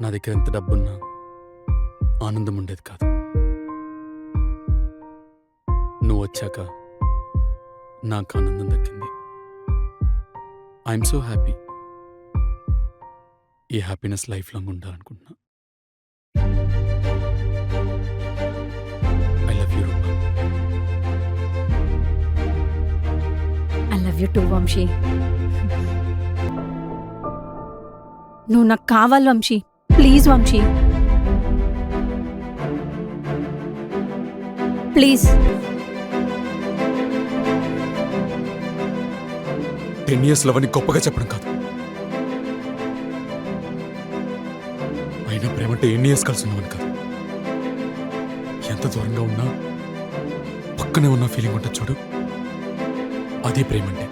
నా దగ్గర ఎంత డబ్బున్నా ఆనందం ఉండేది కాదు. నువ్వు వచ్చాక నాకు ఆనందం దక్కింది. ఐఎమ్ సో హ్యాపీ ఈ happiness life long ఉండాలనుకుంటున్నా. I love you Roopa I love you too Vamshi నువ్వు నాకు కావాలి Vamshi please Vamshi. Please. Ten years love గొప్పగా చెప్పడం కాదు. అయినా ప్రేమ అంటే ఎన్ని ఇయర్స్ కలిసి ఉన్నామని కాదు. ఎంత దూరంగా ఉన్నా పక్కనే ఉన్న ఫీలింగ్ ఉంటుంది చూడు. అదే ప్రేమ అంటే